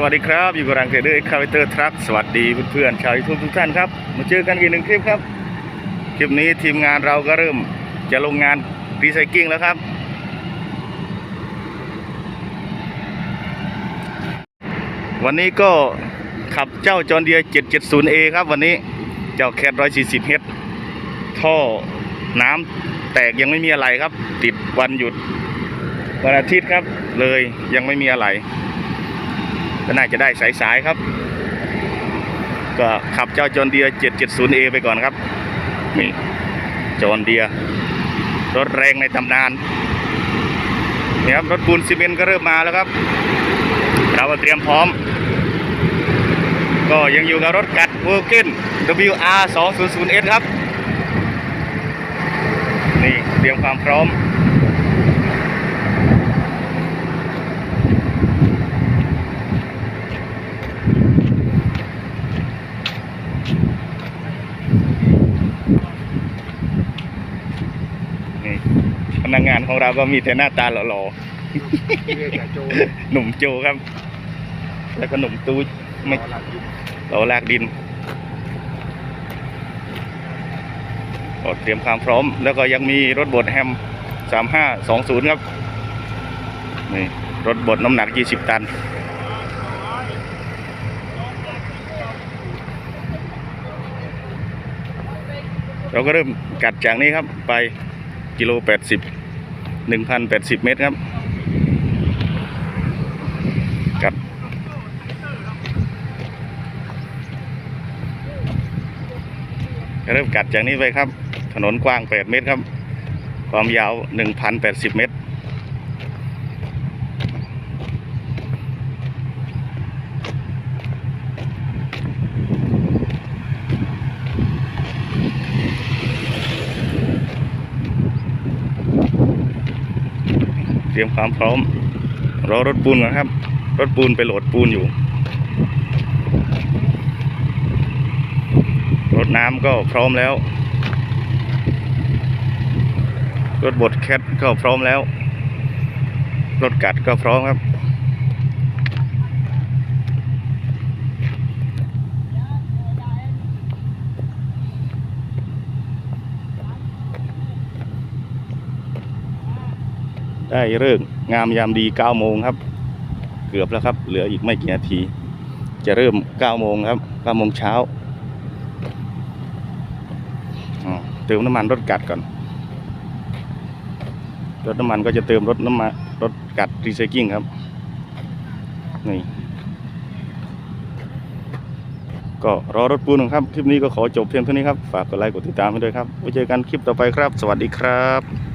สวัสดีครับ อยู่กับรังเทรดเดอร์คาร์เตอร์ทรัคสวัสดีเพื่อนๆชาวยูทูบทุกท่านครับ มาเจอกันอีกหนึ่งคลิปครับ คลิปนี้ทีมงานเราก็เริ่มจะลงงานรีไซเคิลแล้วครับ วันนี้ก็ขับเจ้าจอร์เดีย 770A ครับวันนี้เจ้าแคท140เฮดท่อน้ำแตกยังไม่มีอะไรครับ ติดวันหยุดวันอาทิตย์ครับ เลยยังไม่มีอะไร ก็น่าจะได้สายๆครับ ก็ขับเจ้าจอร์เดีย 770A ไปก่อนครับ นี่จอร์เดีย รถแรงในตำนานนี่ครับรถปูนซีเมนต์ก็เริ่มมาแล้วครับ เราเตรียมพร้อม ก็ยังอยู่กับรถกัด w o r k i n WR 200S ครับ นี่เตรียมความพร้อม นักงานของเราก็มีแต่หน้าตาหล่อเรียกแต่โจๆหนุ่มโจครับ แล้วก็หนุ่มตูดไม่รอหลับอยู่เราลากดินก็เตรียมความพร้อม แล้วก็ยังมีรถบดแฮม 3520 ครับนี่รถบดน้ำหนัก 20 ตัน เราก็เริ่มกัดจากนี้ครับไป กิโลแปดสิบหนึ่งพันแปดสิบเมตรครับ กัด เริ่มกัดจากนี้ไปครับ ถนนกว้างแปดเมตรครับ ความยาวหนึ่งพันแปดสิบเมตร รียมความพร้อม รอรถปูนก่อนครับ รถปูนไปโหลดปูนอยู่ รถน้ำก็พร้อมแล้ว รถบดแคทก็พร้อมแล้ว รถกัดก็พร้อมครับ ได้เรื่องงามยามดี9โมงครับ เกือบแล้วครับ เหลืออีกไม่กี่นาที จะเริ่ม9โมงครับ9โมงเช้าเติมน้ำมันรถกัดก่อนรถน้ำมันก็จะเติมรถน้ำมันรถกัดรีไซเคิลครับนี่ก็รอรถปูนครับ คลิปนี้ก็ขอจบเพียงเท่านี้ครับ ฝากกดไลค์กดติดตามให้ด้วยครับไว้เจอกันคลิปต่อไปครับ สวัสดีครับ